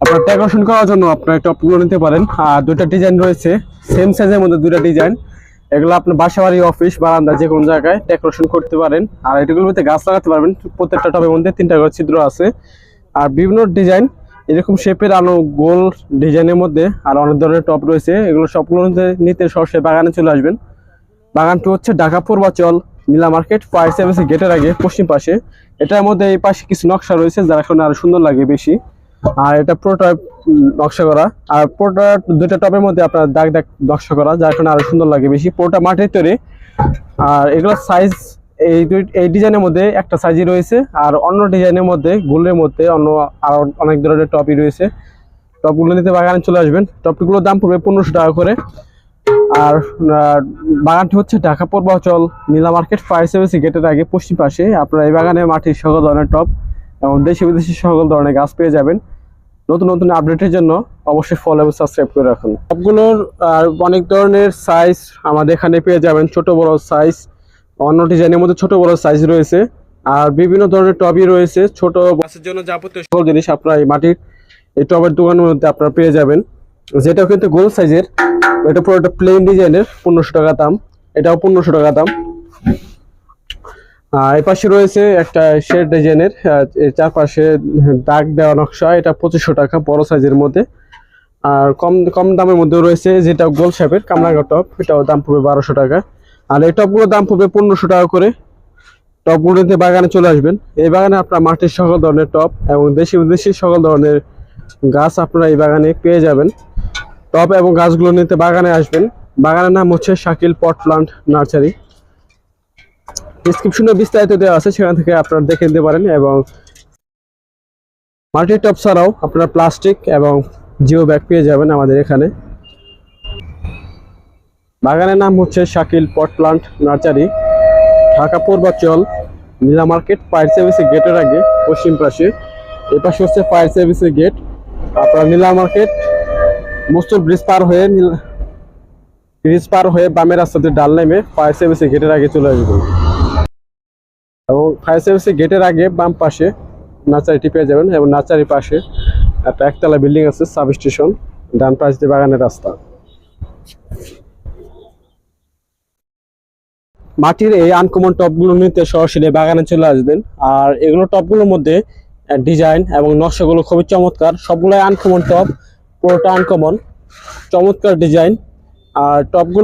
আপনার ডেকোরেশন করার জন্য আপনার টপগুলো নিতে পারেন। আর দুইটা ডিজাইন রয়েছে সেম সাইজের মধ্যে দুইটা ডিজাইন এগুলো আপনার বাসা বাড়ি অফিস বারান্দা যে কোনো জায়গায় ডেকোরেশন করতে পারেন। আর এটাগুলোর মধ্যে গাছ লাগাতে পারবেন, প্রত্যেকটা টবের মধ্যে তিনটা করে ছিদ্র আছে। আর বিভিন্ন ডিজাইন এরকম শেপের আলো গোল ডিজাইনের মধ্যে আর অনেক ধরনের টপ রয়েছে। এগুলো সবগুলো নিতে সরাসরি বাগানে চলে আসবেন। বাগানটি হচ্ছে ঢাকা পূর্বাচল, নীলা মার্কেট ফায়ার সার্ভিসের গেটের আগে, পশ্চিম পাশে। এটার মধ্যে এই পাশে কিছু নকশা রয়েছে, যারা এখন আরও সুন্দর লাগে বেশি। আর এটা পুরোটা নকশা করা। আর পুরোটা দুইটা টপের মধ্যে আপনার দাগ দাগ নকশা করা, যার কারণে আরও সুন্দর লাগে বেশি। পুরোটা মাটির তৈরি। আর এগুলোর সাইজ এই দুই, এই ডিজাইনের মধ্যে একটা সাইজই রয়েছে। আর অন্য ডিজাইনের মধ্যে, গোলের মধ্যে অন্য আরও অনেক ধরনের টপই রয়েছে। টপগুলো নিতে বাগানে চলে আসবেন। টপগুলোর দাম পড়বে পনেরোশো টাকা করে। আর বাগানটি হচ্ছে Dhaka Purbachal Nila market fire service গেটের আগে, পশ্চিম পাশে। আপনারা এই বাগানে মাটির সকল ধরনের টপ এবং দেশি বিদেশি সকল ধরনের গাছ পেয়ে যাবেন। নতুন নতুন আপডেটের জন্য অবশ্যই ফলো এবং সাবস্ক্রাইব করে রাখুন। সবগুলোর, আর অনেক ধরনের সাইজ আমাদের এখানে পেয়ে যাবেন, ছোট, বড় সাইজ অন্য ডিজাইনের মধ্যে ছোট, বড় সাইজ রয়েছে। আর বিভিন্ন ধরনের টবই রয়েছে, ছোট গাছের জন্য যাবতীয় সকল জিনিস আপনারা এই মাটির, এই টবের দোকানের মধ্যে আপনারা পেয়ে যাবেন। যেটা কিন্তু গোল সাইজের এটা পুরোটা প্লেন ডিজাইনের পনেরোশো টাকা দাম, এটাও পনেরোশো টাকা দাম। এই পাশে রয়েছে একটা শেড ডিজাইনের চারপাশে দাগ দেওয়া নকশা, এটা পঁচিশশো টাকা, বড় সাইজের মধ্যে। আর কম কম দামের মধ্যে রয়েছে, যেটা গোল শেপের কামরাঙ্গা টপ এটাও দাম পড়বে বারোশো টাকা। আর এই টপগুলোর দাম পড়বে পনেরোশো টাকা করে। টপগুলো নিতে বাগানে চলে আসবেন। এই বাগানে আপনার মাটির সকল ধরনের টপ এবং দেশি বিদেশি সকল ধরনের গাছ আপনারা এই বাগানে পেয়ে যাবেন। টপ এবং গাছগুলো নিতে বাগানে আসবেন। বাগানের নাম হচ্ছে শাকিল পট প্লান্ট নার্সারি। ডিসক্রিপশনে বিস্তারিত দেওয়া আছে, সেখান থেকে আপনারা দেখে নিতে পারেন এবং মাল্টি টপ ছাড়াও আপনারা প্লাস্টিক এবং জিও ব্যাগ পেয়ে যাবেন আমাদের এখানে। বাগানের নাম হচ্ছে Shakil pot plant nursery, Dhaka Purbachal, Nila market, fire সার্ভিসের গেটের আগে, পশ্চিম পাশে। এই পাশে হচ্ছে ফায়ার সার্ভিসের গেট আপনার নীলা মার্কেট মস্তুর ব্রিজ পার হয়ে নীল ব্রিজ পার হয়ে বামের রাস্তাতে ডাল নেমে ফায়ার সার্ভিসের গেটের আগে চলে আসবেন। এবং ফায়ার সার্ভিসের গেটের আগে বাম পাশে নার্সারিটি পেয়ে যাবেন এবং নার্সারির পাশে একটা একতলা বিল্ডিং আছে সাব স্টেশন ডান পাশ দিয়ে বাগানের রাস্তা। মাটির এই আনকমন টপগুলো নিতে সরাসরি বাগানে চলে আসবেন। আর এগুলো টপগুলোর মধ্যে ডিজাইন এবং নকশাগুলো খুবই চমৎকার। সবগুলোই আনকমন টপ পুরোটা আনকমন চমৎকার ডিজাইন আর টপগুলো